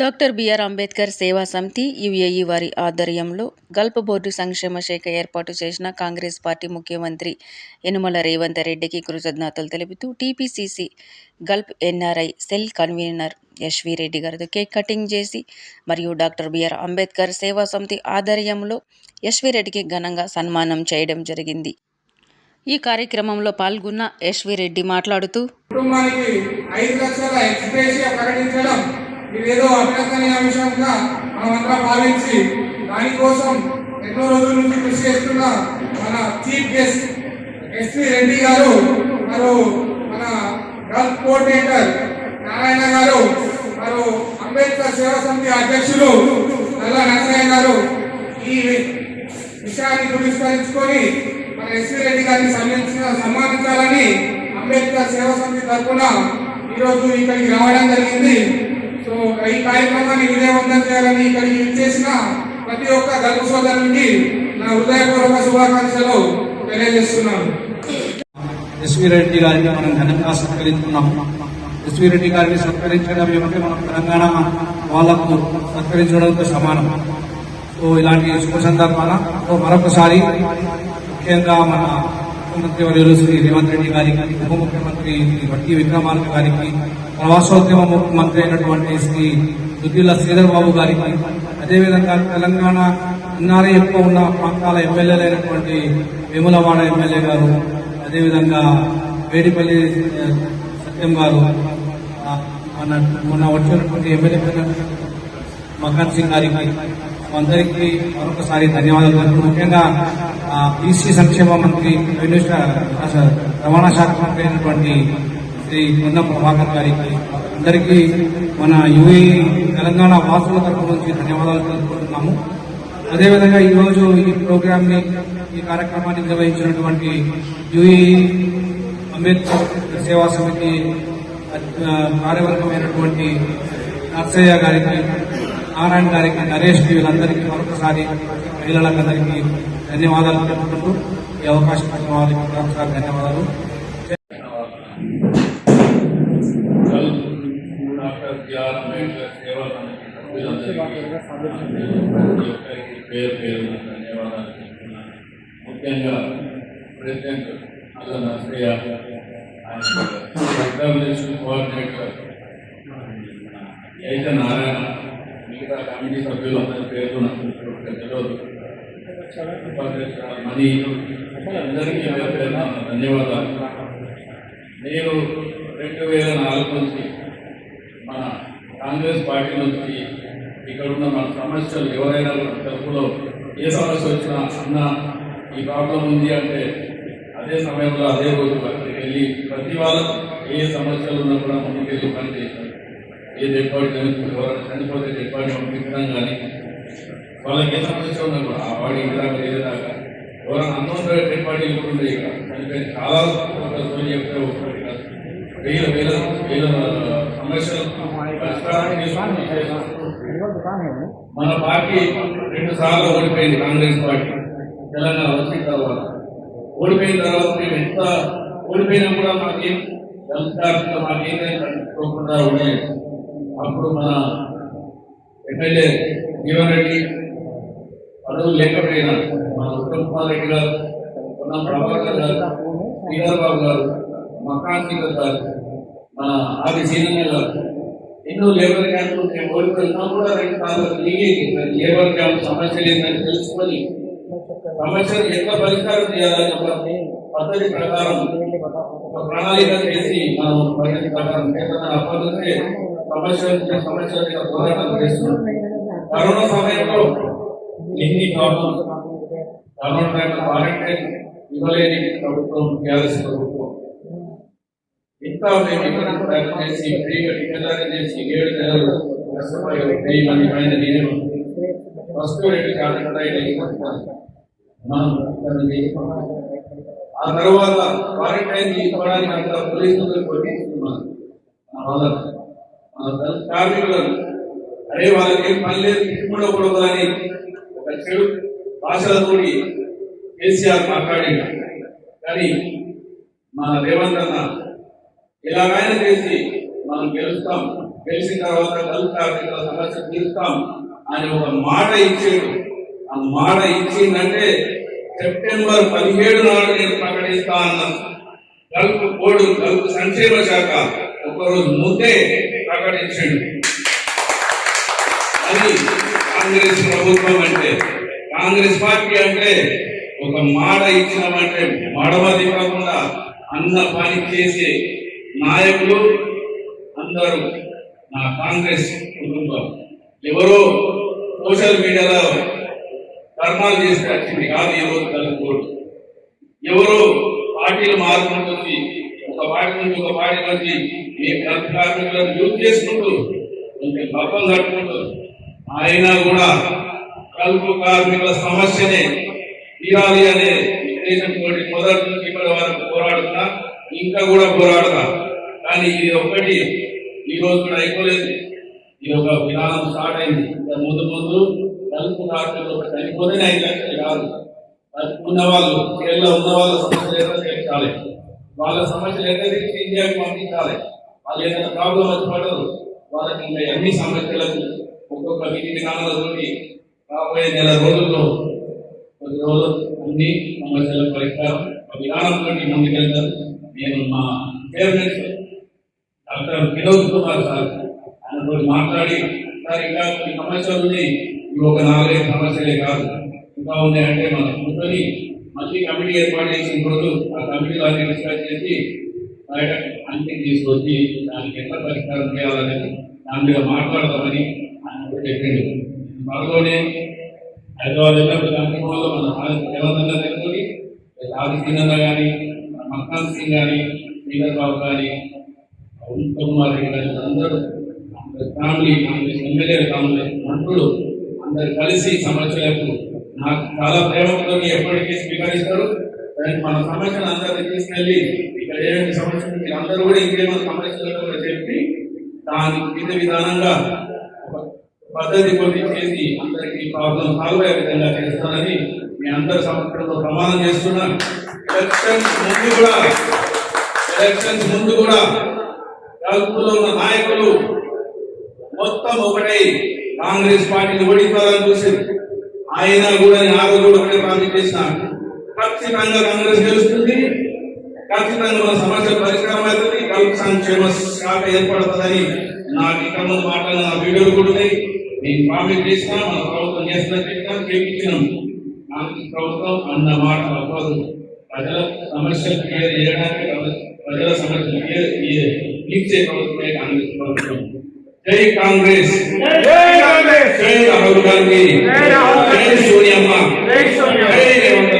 Doctor BR Ambedkar సేవా సమితి UAE వారి ఆధ్వర్యంలో గల్ఫ్ బోర్డు సంక్షేమ శాఖ ఏర్పాటు చేసిన కాంగ్రెస్ పార్టీ ముఖ్యమంత్రి యనుమల రేవంత్ రెడ్డికి కృతజ్ఞతలు తెలుపుతూ TPCC Gulf NRI cell convener Yashwi Reddy గారితో కేక్ కటింగ్ చేసి మరియు డాక్టర్ బిఆర్ అంబేద్కర్ సేవా సమితి ఆధ్వర్యంలో యశ్వీ రెడ్డికి ఘనంగా సన్మానం చేయడం జరిగింది. ఈ కార్యక్రమంలో పాల్గొన్న యశ్వీ రెడ్డి మాట్లాడుతూ కుటుంబానికి ఐదు లక్షల ప్రకటించడం ఇదేదో అభినందనీయ అంశంగా మనమంతా భావించి దానికోసం ఎన్నో రోజుల నుంచి కృషి చేస్తున్న మన చీఫ్ గెస్ట్ ఎస్వి రెడ్డి గారు మరియు మన గల్ఫ్ కోఆర్డినేటర్ నారాయణ గారు మరియు అంబేద్కర్ సేవా సమితి అధ్యక్షులు నల్ల నరసయ్య గారు. ఈ విషయాన్ని పురస్కరించుకొని మన ఎస్వి రెడ్డి గారిని సన్మానించిన సన్మానించాలని అంబేద్కర్ సేవా సమితి తరఫున ఈరోజు ఇక్కడికి రావడం జరిగింది. ఈ కార్యక్రమాన్ని విజయవంతం చేయాలని ఇక్కడికి ఇచ్చేసిన ప్రతి ఒక్క గర్భ సోదరునికి నా హృదయపూర్వక శుభాకాంక్షలు తెలియజేస్తున్నాను. ఎస్వి రెడ్డి గారిని మనం ఘనంగా సత్కరించుకున్నాం. ఎస్వి రెడ్డి గారిని సత్కరించడం ఏమంటే మనం తెలంగాణ వాళ్ళకు సత్కరించడంతో సమానం. సో ఇలాంటి శుభ సందర్భాన మరొకసారి ముఖ్యంగా మన ముఖ్యమంత్రి వర్యులు శ్రీ రేవంత్ రెడ్డి గారికి ఉప ముఖ్యమంత్రి శ్రీ వట్టి విక్రమార్క గారికి ప్రవాసోద్యమ ముఖ్యమంత్రి అయినటువంటి శ్రీ దుద్దిల్ల శ్రీధర్ బాబు గారికి అదేవిధంగా తెలంగాణ ఎన్ఆర్ఐ ఎక్కువ ఉన్న ప్రాంతాల ఎమ్మెల్యేలు అయినటువంటి వేములవాడ ఎమ్మెల్యే గారు అదేవిధంగా వేడిపల్లి సత్యం గారు మన మొన్న వచ్చినటువంటి ఎమ్మెల్యే మకాన్ సింగ్ గారికి అందరికీ మరొకసారి ధన్యవాదాలు తెలుపుతూ ముఖ్యంగా బీసీ సంక్షేమ మంత్రి రవాణా శాఖ మంత్రి అయినటువంటి శ్రీ కొండ ప్రభాకర్ గారికి అందరికీ మన యుఏ తెలంగాణ వాసుల తరపు నుంచి ధన్యవాదాలు తెలుపుకుంటున్నాము. అదేవిధంగా ఈరోజు ఈ ప్రోగ్రామ్ని ఈ కార్యక్రమాన్ని నిర్వహించినటువంటి యుఏ అంబేద్కర్ సేవా సమితి కార్యవర్గమైనటువంటి నర్సయ్య గారికి నారాయణ గారికి నరేష్కి వీళ్ళందరికీ మరొకసారి మహిళలందరికీ ధన్యవాదాలు తెలుపుకుంటూ ఈ అవకాశం ఇచ్చిన వారికి మరొకసారి ధన్యవాదాలు. పేరు ముఖ్యంగా ప్రెసిడెంట్ నర్సయ్య అయితే నారాయణ మిగతా కమిటీ సభ్యులందరి పేరు నాకు తెలియదు ఉపాధ్యక్షురాలు అందరికీ ఎవరికైనా ధన్యవాదాలు. నేను రెండు వేల నాలుగు నుంచి మన కాంగ్రెస్ పార్టీ నుంచి ఇక్కడ ఉన్న మన సమస్యలు ఎవరైనా మన తరపులో ఏ సమస్య వచ్చినా అన్న ఈ ప్రాబ్లం ఉంది అంటే అదే సమయంలో అదే రోజు వెళ్ళి ప్రతి వాళ్ళకు ఏ సమస్యలు ఉన్నా కూడా ముందుకెళ్ళి పనిచేస్తాను పని చేశాను ఏ డెడ్ చనిపోతే ఎవరైనా చనిపోతే రికార్డు పంపించడం కానీ వాళ్ళకి ఏ సమస్య ఉన్నా కూడా ఆ బాడీ ఇదాకా లేదాకా ఎవరైనా అన్నోన్ డెడ్ బాడీలు కూడా ఉన్నాయి ఇక్కడ చనిపోయిన చాలా చెప్తే ఒకటి కాదు. వేల వేల వేల సమస్యలు మన పార్టీ రెండు సార్లు ఓడిపోయింది కాంగ్రెస్ పార్టీ. తెలంగాణ వచ్చిన తర్వాత. ఓడిపోయిన తర్వాత మేము ఎంత ఓడిపోయినా కూడా మాకేం సంస్కారంగా మాకేం కట్టుకోకుండా ఉండలేదు అప్పుడు మన ఎమ్మెల్యే జీవన్ రెడ్డి పదవులు లేకపోయినా మన ఉత్తమ్ కుమార్ రెడ్డి గారు పొన్నం ప్రభాకర్ గారు శ్రీధర్బాబు గారు మకాంతిక గారు మన ఆది సీనయ్య గారు. ఎన్నో లేబర్ క్యాంపులు మేము ఓడిపోయినా కూడా రెండు సార్లు తిరిగి లేబర్ క్యాంప్ సమస్యలు ఏంటని తెలుసుకొని సమస్యలు ఎట్లా పరిష్కారం చేయాలని ఒక పద్ధతి ప్రకారం ఒక ప్రణాళిక చేసి మనం పద్ధతి ప్రకారం చేస్తున్న అప్పటికే సమస్యల నుంచి పోరాటం చేస్తున్నాం కరోనా సమయంలో ఎన్ని ప్రాబ్లమ్స్ కరోనా టైంలో క్వారంటైన్ ఇవ్వలేని ప్రభుత్వం టీఆర్ఎస్ ప్రభుత్వం. ఇంత మేము ఇక్కడ ప్రయత్నం చేసి ఫ్రీగా టికెట్ చేసి ఏడు నెలలు కష్టపడి వెయ్యి మంది పైన నేను ఫస్ట్ రెండు చాలా మనం ఆ తర్వాత క్వారంటైన్ ఇవ్వడానికి అంత పోలీసులు కొట్టిస్తున్నాను మన వాళ్ళని మన దళిత కార్మికులను అరే వాళ్ళకి ఏం పని లేదు ఇప్పుడప్పుడు అని ఒక చెడు భాషలతో కేసీఆర్ మాట్లాడి కానీ మన రేవంత్ అన్న ఇలాగైనా చేసి మనం గెలుస్తాం గెలిచిన తర్వాత దళిత కార్మికుల సమస్య తీరుస్తాం అని ఒక మాట ఇచ్చాడు. ఆ మాట ఇచ్చిందంటే సెప్టెంబర్ పదిహేడు నాడు నేను ప్రకటిస్తా అన్న గల్పు బోర్డు గల్పు సంక్షేమ శాఖ ఒకరోజు ముందే ప్రకటించాడు. అది కాంగ్రెస్ ప్రభుత్వం అంటే కాంగ్రెస్ పార్టీ అంటే ఒక మాట ఇచ్చినామంటే మడవది కాకుండా అన్న పని చేసే నాయకులు అందరూ నా కాంగ్రెస్ కుటుంబం. ఎవరో సోషల్ మీడియాలో ధర్మాలు చేసి వచ్చింది కాదు ఈ రోజు కలుపుకోడు ఎవరో పార్టీలు మారుకుంటుంది ఒక పార్టీ నుంచి ఒక పార్టీ నుంచి మీ కల్ప కార్మికులను యూజ్ చేసుకుంటూ కొంచెం కప్పం కట్టుకుంటూ అయినా కూడా కల్పు కార్మికుల సమస్యనే తీరాలి అనే ఉద్దేశంతో మొదటి నుంచి ఇప్పటి వరకు పోరాడుతున్నా ఇంకా కూడా పోరాడతా కానీ ఇది ఒక్కటి ఈ రోజు కూడా అయిపోలేదు. ఇది ఒక విధానం స్టార్ట్ అయింది. ముందు ముందు కలుపు కార్మికులు ఒక చనిపోతేనే ఐదు లక్షలు కాదు. ఉన్న వాళ్ళు జైల్లో ఉన్న వాళ్ళ సమస్యలు ఎట్లా తీర్చాలి? వాళ్ళ సమస్యలు ఎట్లా తీర్చి ఇండియాకి పంపించాలి? వాళ్ళు ఏదైనా ప్రాబ్లం వచ్చి పడరు వాళ్ళకి ఇంకా ఎన్ని సమస్యలకు ఒక్కొక్క వీటి కాలంలోని రాబోయే నెల రోజుల్లో కొద్ది రోజులు అన్ని సమస్యల పరిష్కారం విధానంతో ముందుకెళ్తారు. నేను మా chairman doctor Vinod Kumar sir ఆయనతో మాట్లాడి సార్ ఇంకా కొన్ని సమస్యలు ఉన్నాయి. ఇవి ఒక నాలుగైదు సమస్యలే కాదు. ఇంకా ఉన్నాయంటే మనం కూర్చొని మళ్ళీ కమిటీ ఏర్పాటు చేసిన రోజు ఆ కమిటీలో అన్ని డిస్కస్ చేసి బయట తీసుకొచ్చి దానికి ఎంత పరిష్కారం చేయాలని దాని మీద మాట్లాడదామని ఆయన చెప్పింది త్వరలోనే హైదరాబాద్ కార్యక్రమంలో మన దేవతన్న తెలుసుకొని రాజు సింగ్ కానీ మక్కాన్ సింగ్ కానీ శ్రీధర్ బాబు కానీ ఉత్తమ్ కుమార్ రెడ్డి గారు అందరూ ఫ్యామిలీ ఎమ్మెల్యే కాంగ్రెస్ మంత్రులు అందరు కలిసి సమస్యలకు నాకు చాలా ప్రేమతో ఎప్పటికీ స్వీకరిస్తారు. దానికి మన సమస్యను అందరినీ తీసుకెళ్ళి ఇక్కడ ఏమేమి సమస్యలు మీరు అందరూ కూడా ఇంకేమైనా సమస్యలు కూడా చెప్పి దాని విధ విధానంగా పద్ధతి కొద్ది చేసి అందరికీ ప్రాబ్లం సాల్వ్ అయ్యే విధంగా చేస్తానని మీ అందరి సమస్యలతో ప్రమాణం చేస్తున్నాను ఎలక్షన్స్ ముందు కూడా ఎలక్షన్స్ ముందు కూడా కలుపులో ఉన్న నాయకులు మొత్తం ఒకటై కాంగ్రెస్ పార్టీని ఓడిపోవాలని చూసి ఆయన కూడా నేను ఆ రోజు కూడా ఒకటే ప్రామిస్ చేసిన. ఖచ్చితంగా కాంగ్రెస్ గెలుస్తుంది. ఖచ్చితంగా మన సమస్యల పరిష్కారం అవుతుంది. కలుపు సంక్షేమ శాఖ ఏర్పడుతుందని నాకు ఇక్కడ ముందు మాట్లాడిన నా వీడియోలు కూడా ఉన్నాయి. నేను ప్రామిస్ చేసిన మన ప్రభుత్వం చేసిన చెప్పినా చేయించినాం కాంగ్రెస్ ప్రభుత్వం అన్న మాట అవ్వదు. ప్రజల సమస్యలు క్లియర్ చేయడానికి ప్రజల సమస్యలు క్లియర్ తీర్చే ప్రభుత్వమే కాంగ్రెస్ ప్రభుత్వం. జై కాంగ్రెస్! జై రాహుల్ గాంధీ! జై సోనియమ్మ! జై